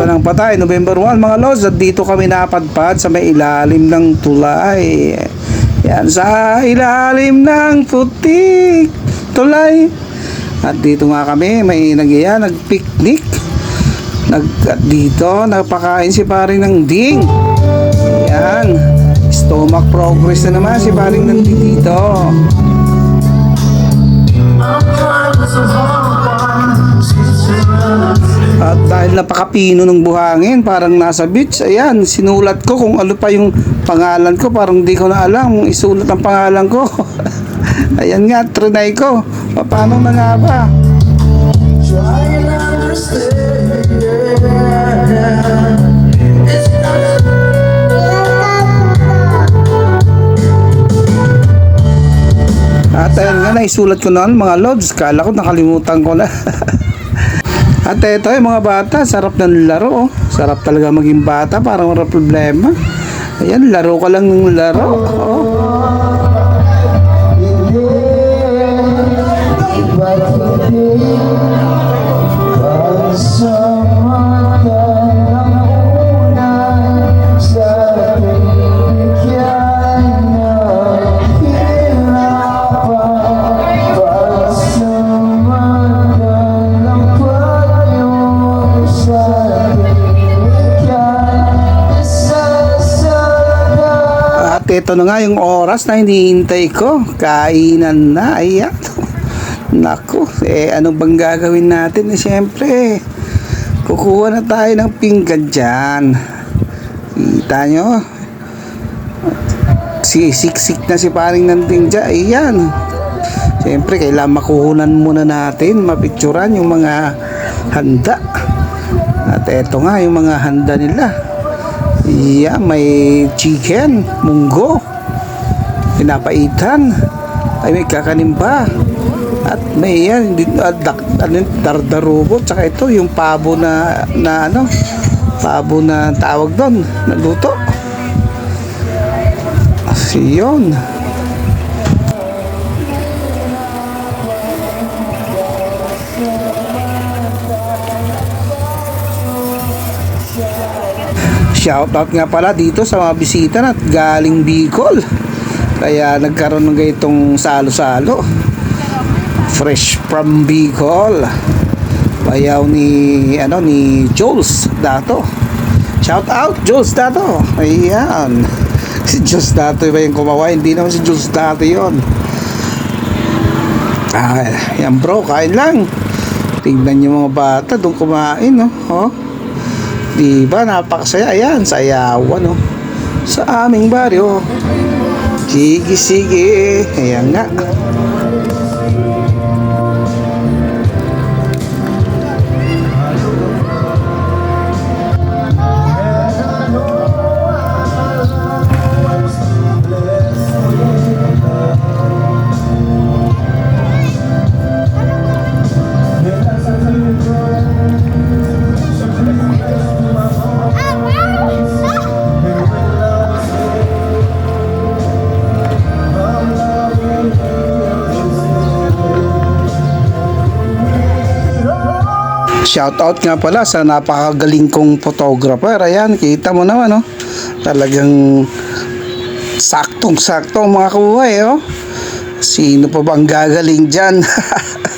Araw pa tayo, November 1 mga lods, at dito kami napadpad sa may ilalim ng tulay. Yan, sa ilalim ng putik tulay. At dito nga kami, may nagyaya, nagpicnic. Nag, at dito, nagpakain si paring ng ding. Yan, stomach progress na naman si paring ng dito. Dahil napakapino ng buhangin, parang nasa beach, ayan, sinulat ko kung ano pa yung pangalan ko, parang di ko na alam, isulat ang pangalan ko. ayan nga, trinay ko. Paano na nga ba? At ayun nga, naisulat ko noon mga lods. Kala ko nakalimutan ko na. At ito yung mga bata, sarap ng laro. Oh. Sarap talaga maging bata, parang wala problema. Ayan, laro ka lang ng laro. Oh. Ito na nga yung oras na hinihintay ko. Kainan na. Ayan. Naku, eh ano bang gagawin natin? Eh, siyempre, kukuha na tayo ng pinggan dyan. Kita nyo? Si siksik na si paring nanting dyan. Ayan. Siyempre, kailangan makuhunan muna natin, mapicturan yung mga handa. At eto nga yung mga handa nila. Yeah, may chicken, munggo, pinapaitan, ay may kakanin pa. At may yan, ah, dak, ano, dardarubo, tsaka ito yung pabo na, na ano, pabo na tawag doon, naluto. Yun. Shoutout nga pala dito sa mga bisita na galing Bicol. Kaya nagkaroon ng ganitong salo-salo. Fresh from Bicol. Bayaw ni ano ni Jules Dato. Shout out Jules Dato. Ayan. Si Jules Dato ba yung kumawa? Hindi naman si Jules Dato yon. Ah, yan bro, kain lang. Tingnan yung mga bata doon kumain, no? Oh. Di ba napakasaya? Ayan, sayawan no. Sa aming baryo. Sige, sige. Ayan nga. Shoutout nga pala sa napakagaling kong photographer. Ayan, kita mo naman, no? Talagang saktong-sakto mga kuha, eh, oh. Sino pa bang gagaling dyan?